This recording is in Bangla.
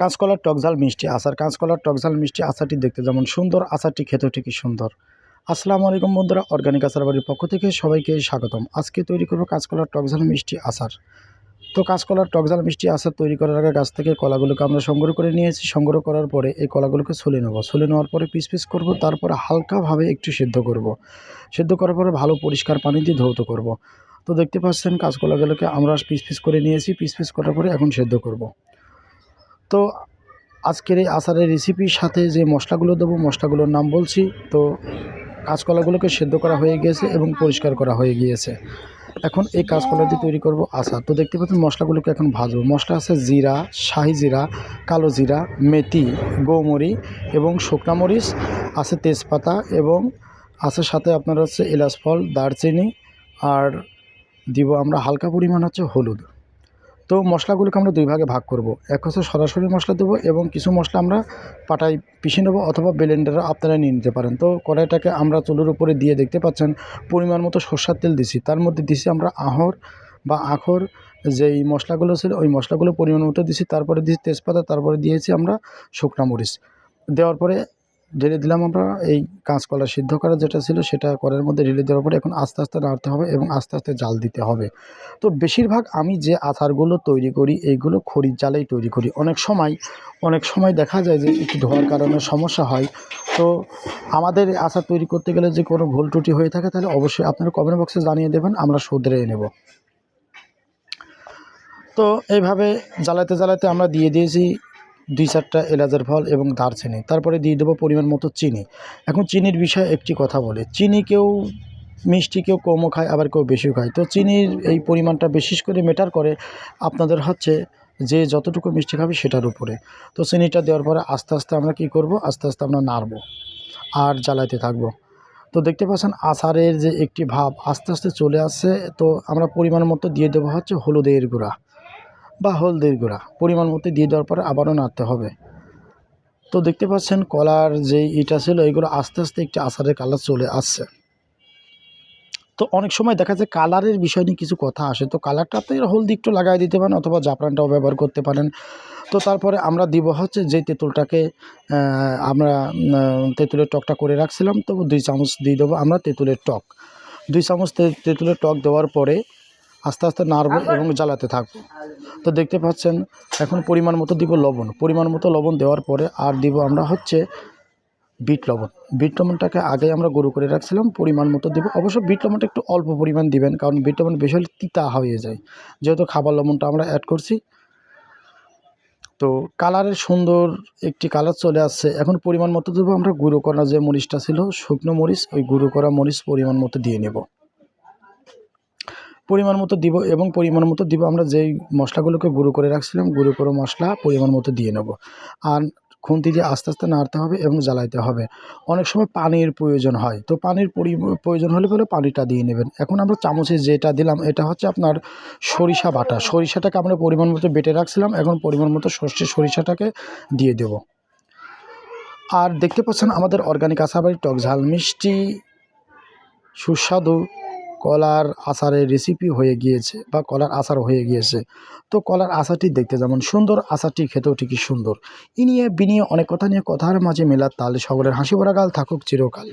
কাঁচকলার টকঝাল মিষ্টি আচার, কাঁচকলার টকঝাল মিষ্টি আচারটি দেখতে যেমন সুন্দর, আচারটি খেতেও ঠিকই সুন্দর। আসসালামু আলাইকুম বন্ধুরা অর্গানিক আচার বাড়ির পক্ষ থেকে সবাইকে স্বাগতম। আজকে তৈরি করব কাঁচকলার টকঝাল মিষ্টি আচার। তো কাঁচকলার টকঝাল মিষ্টি আচার তৈরি করার আগে গাছ থেকে কলাগুলোকে আমরা সংগ্রহ করে নিয়েছি। সংগ্রহ করার পরে এই কলাগুলোকে ছুলে নেব। ছুলে নেওয়ার পরে পিস পিস করব, তারপরে হালকাভাবে একটু সিদ্ধ করব। সিদ্ধ করার পরে ভালো পরিষ্কার পানি দিয়ে ধৌত করব। তো দেখতে পাচ্ছেন কাঁচকলাগুলোকে আমরা পিস পিস করে নিয়েছি। পিস পিস করার পরে এখন সেদ্ধ করব। তো আজকের এই আচারের রেসিপির সাথে যে মশলাগুলো দেবো, মশলাগুলোর নাম বলছি। তো কাঁচকলাগুলোকে সেদ্ধ করা হয়ে গিয়েছে এবং পরিষ্কার করা হয়ে গিয়েছে। এখন এই কাঁচকলা দিয়ে তৈরি করব আচার। তো দেখতে পাচ্ছেন মশলাগুলোকে এখন ভাজবো। মশলা আছে জিরা, শাহি জিরা, কালো জিরা, মেথি, গোমরি এবং শুকনা মরিচ, আছে তেজপাতা এবং আছে সাথে আপনার হচ্ছে এলাচ ফল, দারচিনি, আর দিব আমরা হালকা পরিমাণ হচ্ছে হলুদ। তো মশলাগুলোকে আমরা দুই ভাগে ভাগ করব। এক হচ্ছে সরাসরি মশলা দেবো এবং কিছু মশলা আমরা পাটায় পিষে নেব অথবা ব্লেন্ডারে আপনারা নিয়ে নিতে পারেন। তো কড়াইটাকে আমরা চুলোর উপরে দিয়ে দেখতে পাচ্ছেন পরিমাণ মতো সর্ষার তেল দিছি। তার মধ্যে দিছি আমরা আহর বা আখর, যেই মশলাগুলো ছিল ওই মশলাগুলো পরিমাণ মতো দিছি। তারপরে দিয়েছি তেজপাতা, তারপরে দিয়েছি আমরা শুকনা মরিচ। দেওয়ার পরে ঢেলে দিলাম আমরা। এই কাঁচকলা সিদ্ধ করা যেটা ছিল সেটা করার মধ্যে ঢেলে দেওয়ার পরে এখন আস্তে আস্তে নাড়তে হবে এবং আস্তে আস্তে জাল দিতে হবে। তো বেশিরভাগ আমি যে আচারগুলো তৈরি করি, এইগুলো খড়ির জালেই তৈরি করি। অনেক সময় অনেক সময় দেখা যায় যে একটু ধোয়ার কারণে সমস্যা হয়। তো আমাদের আচার তৈরি করতে গেলে যে কোনো ভুল ত্রুটি হয়ে থাকে তাহলে অবশ্যই আপনারা কমেন্ট বক্সে জানিয়ে দেবেন, আমরা শুধরে নেব। তো এইভাবে জ্বালাতে জ্বালাতে আমরা দিয়ে দিয়েছি দুই চারটা এলাচের ফল এবং দারচিনি। তারপরে দিয়ে দেবো পরিমাণ মতো চিনি। এখন চিনির বিষয়ে একটি কথা বলে। চিনি কেউ মিষ্টি কেউ কমও খায়, আবার কেউ বেশিও খায়। তো চিনির এই পরিমাণটা বিশেষ করে মেটার করে আপনাদের হচ্ছে যে যতটুকু মিষ্টি খাবে সেটার উপরে। তো চিনিটা দেওয়ার পরে আস্তে আস্তে আমরা কি করব? আস্তে আস্তে আমরা নাড়বো আর জ্বালাইতে থাকব। তো দেখতে পাচ্ছেন আচারের যে একটি ভাব আস্তে আস্তে চলে আসছে। তো আমরা পরিমাণ মতো দিয়ে দেবো হচ্ছে হলুদের গুঁড়া। বা হলদের গুঁড়া। পরিমাণ মতো দিয়ে দেওয়ার পরে আবারও নাড়তে হবে। তো দেখতে পাচ্ছেন, কলার যে ইটা ছিল, এগুলো আস্তে আস্তে একটি আচারের কালার চলে আসছে। তো অনেক সময় দেখা যায় কালারের বিষয় নিয়ে কিছু কথা আসে। তো কালারটা আপনারা হলদি একটু লাগাই দিতে পারেন অথবা জাফরানটাও ব্যবহার করতে পারেন। তো তারপরে আমরা দিব হচ্ছে যে তেঁতুলটাকে আমরা তেঁতুলের টকটা করে রাখছিলাম। তো দুই চামচ দিয়ে দেবো আমরা তেঁতুলের টক। দুই চামচ তেঁতুলের টক দেওয়ার পরে আস্তে আস্তে নাড়বো এবং জ্বালাতে থাকব তো দেখতে পাচ্ছেন এখন পরিমাণ মতো দিব লবণ। পরিমাণ মতো লবণ দেওয়ার পরে আর দিব আমরা হচ্ছে বিট লবণ। বিট লবণটাকে আগে আমরা গুঁড়ো করে রাখছিলাম পরিমাণ মতো দেবো। অবশ্য বিট লবণটা একটু অল্প পরিমাণ দিবেন কারণ বিট লবণ বেশি হলে তিতা হয়ে যায়। যেহেতু খাবার লবণটা আমরা অ্যাড করছি। তো কালারের সুন্দর একটি কালার চলে আসছে। এখন পরিমাণ মতো দেবো আমরা গুঁড়ো করা যে মরিচটা ছিল শুকনো মরিচ ওই গুঁড়ো করা মরিচ পরিমাণ মতো দিয়ে নেব। পরিমাণ মতো দিব এবং পরিমাণ মতো দিব। আমরা যেই মশলাগুলোকে গুঁড়ো করে রাখছিলাম, গুঁড়ো করে মশলা পরিমাণ মতো দিয়ে নেব। আর খুন্তি দিয়ে আস্তে আস্তে নাড়তে হবে এবং জ্বালাইতে হবে। অনেক সময় পানির প্রয়োজন হয়। তো পানির পরি- প্রয়োজন হলে পরে পানিটা দিয়ে নেবেন। এখন আমরা চামচে যেটা দিলাম, এটা হচ্ছে আপনার সরিষা বাটা। সরিষাটাকে আমরা পরিমাণ মতো বেটে রাখছিলাম। এখন পরিমাণ মতো সর্ষে সরিষাটাকে দিয়ে দেব। আর দেখতে পাচ্ছেন আমাদের অর্গানিক আচারবাড়ি টক ঝাল, মিষ্টি, সুস্বাদু কলার আচারের রেসিপি হয়ে গিয়েছে বা কলার আচার হয়ে গিয়েছে। তো কলার আচারটি দেখতে যেমন সুন্দর, আচারটি খেতেও ঠিকই সুন্দর। ই নিয়ে, বিনিয়ে অনেক কথা নিয়ে কথার মাঝে মেলার তাল সকলের হাসি ভরা গাল থাকুক চিরকাল।